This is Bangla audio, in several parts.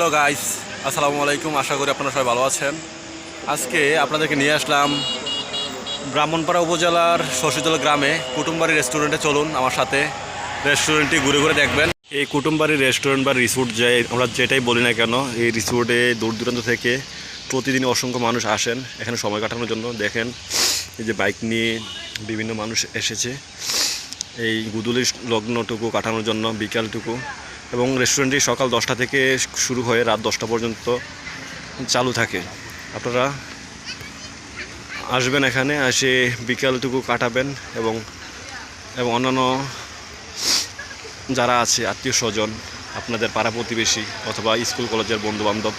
হ্যালো গাইস আসসালামু আলাইকুম আশা করি আপনারা সবাই ভালো আছেন। আজকে আপনাদেরকে নিয়ে আসলাম ব্রাহ্মণপাড়া উপজেলার শশীতল গ্রামে কুটুমবাড়ি রেস্টুরেন্টে চলুন আমার সাথে। রেস্টুরেন্টটি ঘুরে ঘুরে দেখবেন। এই কুটুমবাড়ি রেস্টুরেন্ট বা রিসোর্ট যে, আমরা যেটাই বলি না কেন, এই রিসোর্টে দূর দূরান্ত থেকে প্রতিদিন অসংখ্য মানুষ আসেন। এখানে সময় কাটানোর জন্য দেখেন, এই যে বাইক নিয়ে বিভিন্ন মানুষ এসেছে। এই গুদুলির লগ্নটুকু কাটানোর জন্য, বিকালটুকু। এবং রেস্টুরেন্টটি সকাল দশটা থেকে শুরু হয়ে রাত দশটা পর্যন্ত চালু থাকে। আপনারা আসবেন এখানে, এসে বিকালটুকু কাটাবেন এবং এবং অন্যান্য যারা আছে, আত্মীয় স্বজন, আপনাদের পাড়া প্রতিবেশী অথবা স্কুল কলেজের বন্ধুবান্ধব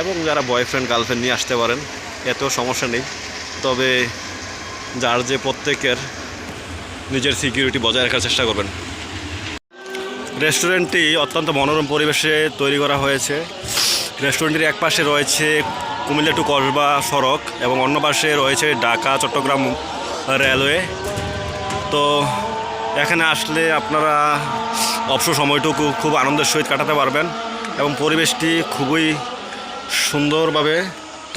এবং যারা বয়ফ্রেন্ড গার্লফ্রেন্ড নিয়ে আসতে পারেন এত সমস্যা নেই। তবে যার যে প্রত্যেকের নিজের সিকিউরিটি বজায় রাখার চেষ্টা করবেন। রেস্টুরেন্টটি অত্যন্ত মনোরম পরিবেশে তৈরি করা হয়েছে। রেস্টুরেন্টটির এক পাশে রয়েছে কুমিল্লা টু কসবা সড়ক এবং অন্য পাশে রয়েছে ঢাকা, চট্টগ্রাম রেলওয়ে। তো এখানে আসলে আপনারা অবসর সময়টুকু খুব আনন্দের সহিত কাটাতে পারবেন এবং পরিবেশটি খুবই সুন্দরভাবে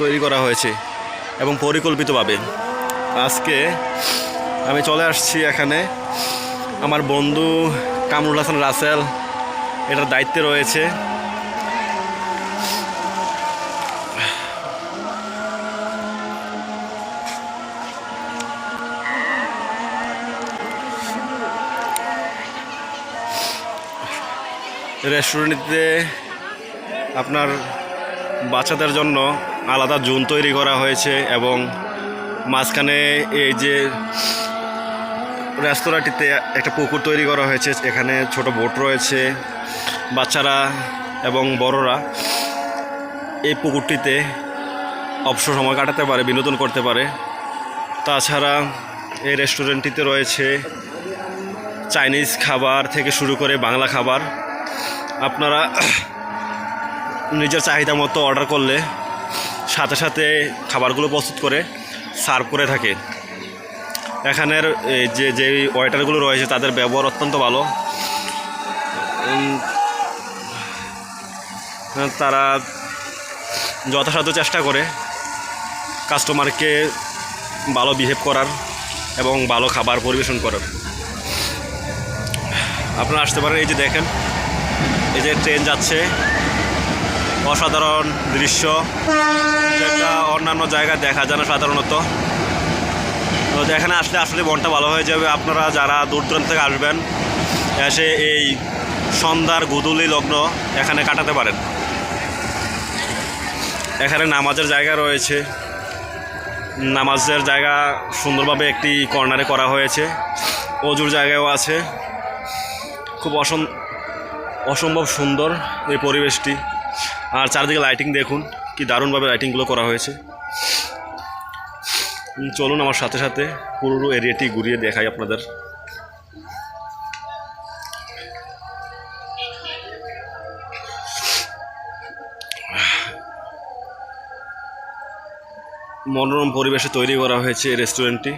তৈরি করা হয়েছে এবং পরিকল্পিতভাবে। আজকে আমি চলে আসছি এখানে। আমার বন্ধু কামরুল হাসান রাসেল, এটার দায়িত্বে রয়েছে। রেস্টুরেন্টে আপনার বাচ্চাদের জন্য আলাদা জোন তৈরি করা হয়েছে এবং মাঝখানে এই যে রেস্তোরাঁটিতে একটা পুকুর তৈরি করা হয়েছে। এখানে ছোট বোট রয়েছে, বাচ্চারা এবং বড়রা এই পুকুরটিতে অবসর সময় কাটাতে পারে, বিনোদন করতে পারে। তাছাড়া এই রেস্টুরেন্টটিতে রয়েছে চাইনিজ খাবার থেকে শুরু করে বাংলা খাবার। আপনারা নিজের চাহিদা মতো অর্ডার করলে সাথে সাথে খাবারগুলো প্রস্তুত করে সার্ভ করে থাকে। এখানের যে যে ওয়েটারগুলো রয়েছে, তাদের ব্যবহার অত্যন্ত ভালো। তারা যথাসাধ্য চেষ্টা করে কাস্টমারকে ভালো বিহেভ করার এবং ভালো খাবার পরিবেশন করার। আপনারা আসতে পারেন, এই যে দেখেন, এই যে ট্রেন যাচ্ছে। অসাধারণ দৃশ্য। যেটা অন্যান্য জায়গায় দেখা যায় না সাধারণত। এখানে আসলে আসলে মনটা ভালো হয়ে যাবে। আপনারা যারা দূর দূরান্ত থেকে আসবেন, এসে এই সন্ধ্যার গুদুলি লগ্ন এখানে কাটাতে পারেন। এখানে নামাজের জায়গা রয়েছে। নামাজের জায়গা সুন্দরভাবে একটি কর্নারে করা হয়েছে। অজুর জায়গাও আছে। খুব অসম, অসম্ভব সুন্দর এই পরিবেশটি। আর চারিদিকে লাইটিং দেখুন, কি দারুণভাবে লাইটিংগুলো করা হয়েছে। চলুন আমার সাথে সাথে পুরো এরিয়াটি ঘুরিয়ে দেখাই আপনাদের। মনোরম পরিবেশে তৈরি করা হয়েছে এই রেস্টুরেন্টটি।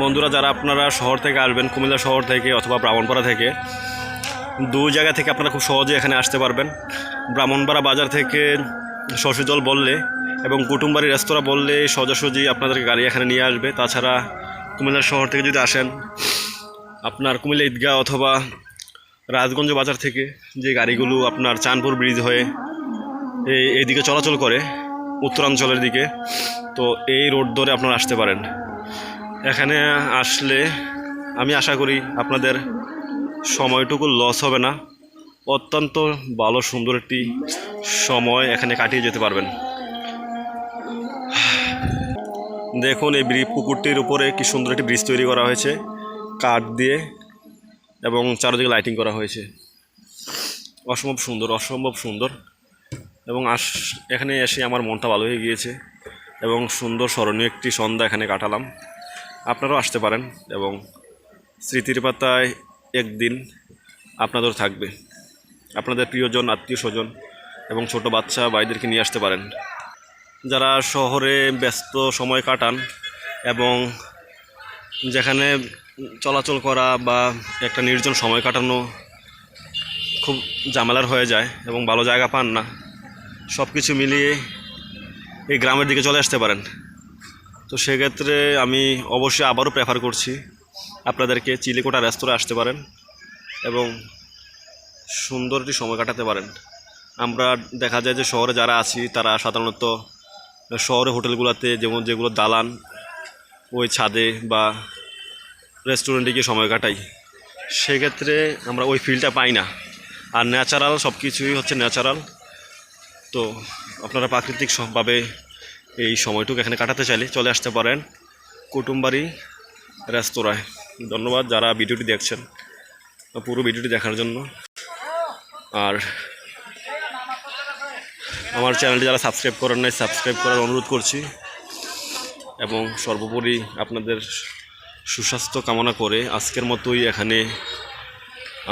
বন্ধুরা, যারা আপনারা শহর থেকে আসবেন, কুমিল্লা শহর থেকে অথবা ব্রাহ্মণপাড়া থেকে দুই জায়গা থেকে আপনারা খুব সহজে এখানে আসতে পারবেন। ব্রাহ্মণপাড়া বাজার থেকে শশীজল বললে এবং কুটুমবাড়ি রেস্তোরাঁ বললে সোজাসুজি আপনাদেরকে গাড়ি এখানে নিয়ে আসবে। তাছাড়া কুমিল্লা শহর থেকে যদি আসেন আপনার কুমিল্লা ঈদগাহ অথবা রাজগঞ্জ বাজার থেকে যে গাড়িগুলো আপনার চাঁদপুর ব্রিজ হয়ে এই এইদিকে চলাচল করে, উত্তরাঞ্চলের দিকে, তো এই রোড ধরে আপনারা আসতে পারেন। এখানে আসলে আমি আশা করি আপনাদের সময়টুকু লস হবে না। অত্যন্ত ভালো, সুন্দর একটি সময় এখানে কাটিয়ে যেতে পারবেন। দেখুন, এই পুকুরটির উপরে কি সুন্দর একটি ব্রিজ তৈরি করা হয়েছে। কাঠ দিয়ে এবং চারিদিকে লাইটিং করা হয়েছে। অসম্ভব সুন্দর অসম্ভব সুন্দর। এবং আস, এখানে এসে আমার মনটা ভালো হয়ে গিয়েছে এবং সুন্দর স্মরণীয় একটি সন্ধ্যা এখানে কাটালাম। আপনারাও আসতে পারেন এবং স্মৃতির পাতায় একদিন আপনাদের থাকবে। আপনাদের প্রিয়জন, আত্মীয় স্বজন এবং ছোট বাচ্চা ভাইদেরকে নিয়ে আসতে পারেন। যারা শহরে ব্যস্ত সময় কাটান এবং যেখানে চলাচল করা বা একটা নির্জন সময় কাটানো খুব ঝামেলার হয়ে যায় এবং ভালো জায়গা পান না। সব কিছু মিলিয়ে এই গ্রামের দিকে চলে আসতে পারেন। তো সেক্ষেত্রে আমি অবশ্যই আবারও প্রেফার করছি আপনাদেরকে চিলিকোটা রেস্তোরাঁ আসতে পারেন এবং সুন্দর একটি সময় কাটাতে পারেন। আমরা দেখা যায় যে শহরে যারা আছি, তারা সাধারণত শহরে হোটেলগুলোতে যেমন যেগুলো দালান, ওই ছাদে বা রেস্টুরেন্টে গিয়ে সময় কাটাই। সেক্ষেত্রে আমরা ওই ফিলটা পাই না। আর ন্যাচারাল সব কিছুই হচ্ছে ন্যাচারাল তো আপনারা প্রাকৃতিক ভাবে এই সময়টুকু এখানে কাটাতে চাইলে চলে আসতে পারেন কুটুমবাড়ি রেস্তোরাঁয়। ধন্যবাদ যারা ভিডিওটি দেখছেন, পুরো ভিডিওটি দেখার জন্য। আর আমার চ্যানেলটি যারা সাবস্ক্রাইব করেন নাই সাবস্ক্রাইব করার অনুরোধ করছি। এবং সর্বোপরি আপনাদের সুস্বাস্থ্য কামনা করে আজকের মতোই এখানে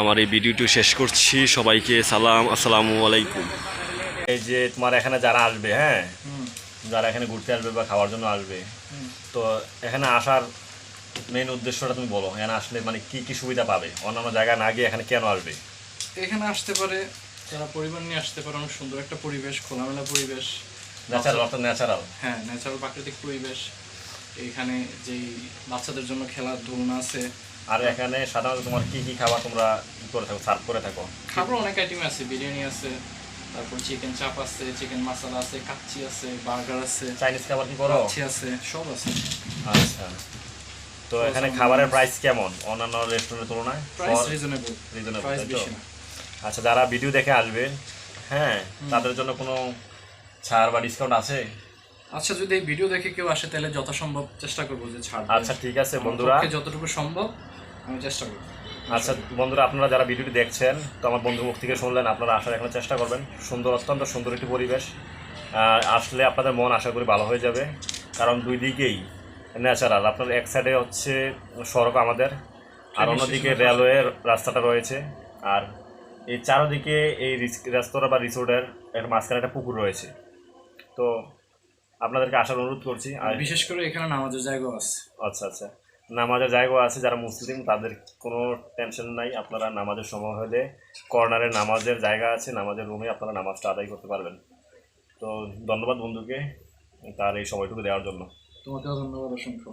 আমার এই ভিডিওটি শেষ করছি। সবাইকে সালাম আসসালামু আলাইকুম। এই যে তোমার এখানে যারা আসবে হ্যাঁ? যারা এখানে ঘুরতে আসবে বা খাওয়ার জন্য আসবে তো এখানে আসার মেন উদ্দেশ্যটা তুমি বলো এখানে আসলে মানে কি কি সুবিধা পাবে? অন্যান্য জায়গায় না গিয়ে এখানে কেন আসবে? এখানে আসতে পারে যারা পরিবার নিয়ে আসতে পারে অনেক সুন্দর একটা পরিবেশ খোলামেলা পরিবেশ। ন্যাচারাল অর্থাৎ ন্যাচারাল হ্যাঁ ন্যাচারাল প্রাকৃতিক পরিবেশ। এখানে যেই বাচ্চাদের জন্য খেলার দোলনা আছে। আর এখানে সাধারণত তোমার কি কি খাবার তোমরা ই করে থাকো সার্ভ করে থাকো? খাবার অনেক আইটেম আছে বিরিয়ানি আছে তারপর চিকেন চাপ আছে চিকেন মশলা আছে কাচ্চি আছে বার্গার আছে চাইনিজ খাবার কি করো? কাচ্চি আছে সব আছে। আচ্ছা। তো এখানে খাবারের প্রাইস কেমন? অন্যান্য রেস্টুরেন্টের তুলনায়? প্রাইস রিজনেবল রিজনেবল প্রাইস বেশি না। আচ্ছা যারা ভিডিও দেখে আসবে হ্যাঁ তাদের জন্য কোনো ছাড় বা ডিসকাউন্ট আছে? আচ্ছা যদি এই ভিডিও দেখে কেউ আসে তাহলে যথাসম্ভব চেষ্টা করব যে ছাড় আচ্ছা ঠিক আছে বন্ধুরা। যতটুকু সম্ভব আমি চেষ্টা করব। আচ্ছা বন্ধুরা আপনারা যারা ভিডিওটি দেখছেন তো আমার বন্ধু মুখ থেকে শুনলেন আপনারা আসার এখানে চেষ্টা করবেন। সুন্দর অত্যন্ত সুন্দর একটি পরিবেশ। আর আসলে আপনাদের মন আশা করি ভালো হয়ে যাবে। কারণ দুই দিকেই ন্যাচারাল। আপনার এক সাইডে হচ্ছে সড়ক আমাদের আর অন্যদিকে রেলওয়ে রাস্তাটা রয়েছে। আর এই চারদিকে এই রেস্তোরাঁ বা রিসোর্টের একটা মাঝখানে একটা পুকুর রয়েছে। তো আপনাদেরকে আসার অনুরোধ করছি। আর বিশেষ করে এখানে নামাজের জায়গা আছে। আচ্ছা আচ্ছা। নামাজের জায়গা আছে যারা মুসলিম তাদের কোনো টেনশন নাই। আপনারা নামাজের সময় হলে কর্নারে নামাজের জায়গা আছে নামাজের রুমে আপনারা নামাজটা আদায় করতে পারবেন। তো ধন্যবাদ বন্ধুকে তার এই সময়টুকু দেওয়ার জন্য। তোমাকেও ধন্যবাদ অসংখ্য।